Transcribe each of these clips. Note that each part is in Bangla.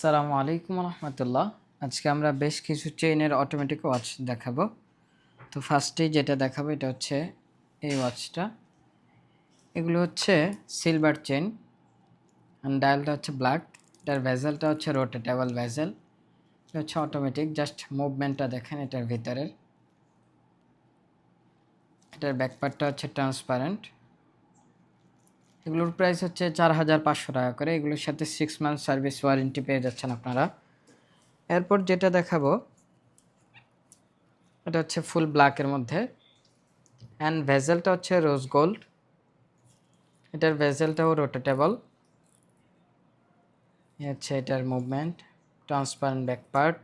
আসসালামু আলাইকুম রহমতুল্লাহ। আজকে আমরা বেশ কিছু চেইনের অটোমেটিক ওয়াচ দেখাবো। তো ফার্স্টেই যেটা দেখাবো এটা হচ্ছে এই ওয়াচটা এগুলো হচ্ছে সিলভার চেন ডায়ালটা হচ্ছে ব্ল্যাক এটার ভেজেলটা হচ্ছে রোটেটেবল ভেজেল এটা হচ্ছে অটোমেটিক জাস্ট মুভমেন্টটা দেখেন এটার ভিতরের। এটার ব্যাকপার্টটা হচ্ছে ট্রান্সপারেন্ট এগুলোর প্রাইস হচ্ছে চার হাজার পাঁচশো টাকা করে। এগুলোর সাথে সিক্স মান্থ সার্ভিস ওয়ারেন্টি পেয়ে যাচ্ছেন আপনারা। এরপর যেটা দেখাবো, এটা হচ্ছে ফুল ব্ল্যাকের মধ্যে। অ্যান্ড ভেজেলটা হচ্ছে রোজ গোল্ড এটার ভেজেলটাও রোটেটেবল হচ্ছে এটার মুভমেন্ট ট্রান্সপারেন্ট ব্যাক পার্ট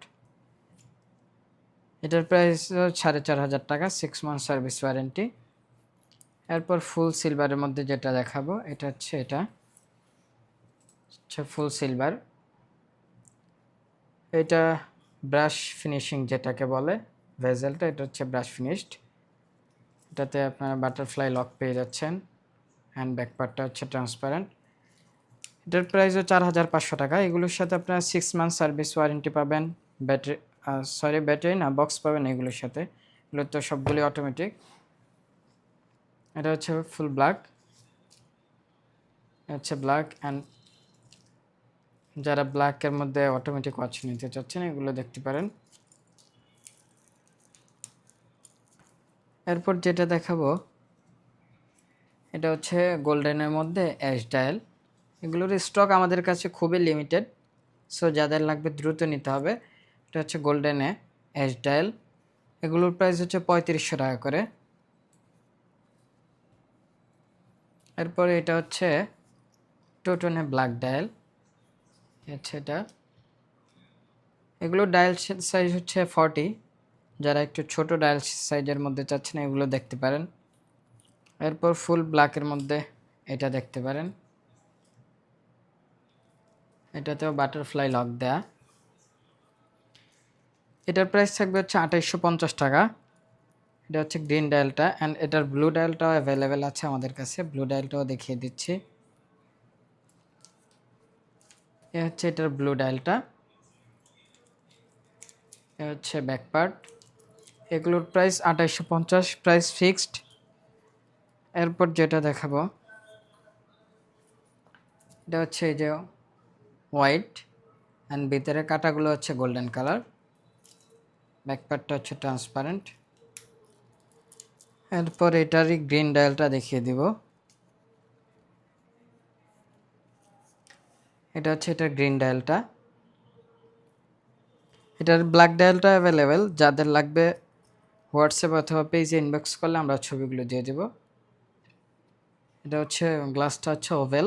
এটার প্রাইস সাড়ে চার হাজার টাকা সিক্স মান্থ সার্ভিস ওয়ারেন্টি এরপর ফুল সিলভারের মধ্যে যেটা দেখাবো, এটা হচ্ছে এটা। হচ্ছে ফুল সিলভার। এটা ব্রাশ ফিনিশিং যেটাকে বলে ভেজেলটা এটা হচ্ছে ব্রাশ ফিনিশড। এটাতে আপনারা বাটারফ্লাই লক পেয়ে যাচ্ছেন। হ্যান্ড ব্যাক পার্টটা হচ্ছে ট্রান্সপারেন্ট। এটার প্রাইসও চার হাজার পাঁচশো টাকা। এগুলোর সাথে আপনারা সিক্স মান্থ সার্ভিস ওয়ারেন্টি পাবেন। ব্যাটারি সরি ব্যাটারি না বক্স পাবেন এগুলোর সাথে। এগুলো তো সবগুলি অটোমেটিক এটা হচ্ছে ফুল ব্ল্যাক হচ্ছে ব্ল্যাক অ্যান্ড যারা ব্ল্যাকের মধ্যে অটোমেটিক ওয়াচ নিতে চাচ্ছেন, এগুলো দেখতে পারেন। এরপর যেটা দেখাবো, এটা হচ্ছে গোল্ডেনের মধ্যে অ্যাশ ডায়াল এগুলোর স্টক আমাদের কাছে খুবই লিমিটেড সো যাদের লাগবে দ্রুত নিতে হবে, এটা হচ্ছে গোল্ডেনে অ্যাশ ডায়াল এগুলোর প্রাইস হচ্ছে পঁয়ত্রিশশো টাকা করে। এরপরে এটা হচ্ছে টোটনে ব্ল্যাক ডায়াল। হচ্ছে এটা। এগুলো ডায়াল সাইজ হচ্ছে ফর্টি যারা একটু ছোট ডায়াল সাইজের মধ্যে চাচ্ছেন, এগুলো দেখতে পারেন। এরপর ফুল ব্ল্যাকের মধ্যে এটা দেখতে পারেন। এটাতেও বাটারফ্লাই লক দেয়া। এটার প্রাইস থাকবে হচ্ছে আঠাইশশো টাকা। এটা হচ্ছে গ্রিন ডায়ালটা অ্যান্ড এটার ব্লু ডায়ালটাও অ্যাভেলেবেল আছে আমাদের কাছে। ব্লু ডায়ালটাও দেখিয়ে দিচ্ছি। এ হচ্ছে এটার ব্লু ডায়ালটা। এ হচ্ছে ব্যাক পার্ট। এগুলোর প্রাইস আঠাইশশো পঞ্চাশ, প্রাইস ফিক্সড। এরপর যেটা দেখাবো, এটা হচ্ছে এই যে হোয়াইট অ্যান্ড ভিতরে কাটাগুলো হচ্ছে গোল্ডেন কালার। ব্যাক পার্টটা হচ্ছে ট্রান্সপারেন্ট। এরপর এটারই গ্রিন ডায়ালটা দেখিয়ে দিব। এটা হচ্ছে এটার গ্রিন ডায়ালটা এটার ব্ল্যাক ডায়ালটা অ্যাভেলেবেল। যাদের লাগবে হোয়াটসঅ্যাপ অথবা পেজে ইনবক্স করলে আমরা ছবিগুলো দিয়ে দেব। এটা হচ্ছে, গ্লাসটা হচ্ছে oval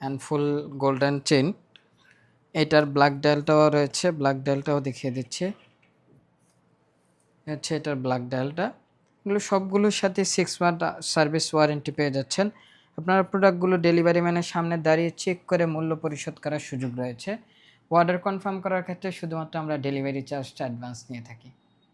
and full golden chain এটার ব্ল্যাক ডায়ালটাও রয়েছে, ব্ল্যাক ডায়ালটাও দেখিয়ে দিচ্ছে। হচ্ছে এটার ব্ল্যাক ডায়ালটা এগুলো সবগুলোর সাথে সিক্স মান্থ সার্ভিস ওয়ারেন্টি পেয়ে যাচ্ছেন। আপনার প্রোডাক্টগুলো ডেলিভারি ম্যানের সামনে দাঁড়িয়ে চেক করে মূল্য পরিশোধ করার সুযোগ রয়েছে। অর্ডার কনফার্ম করার ক্ষেত্রে শুধুমাত্র আমরা ডেলিভারি চার্জটা অ্যাডভান্স নিয়ে থাকি।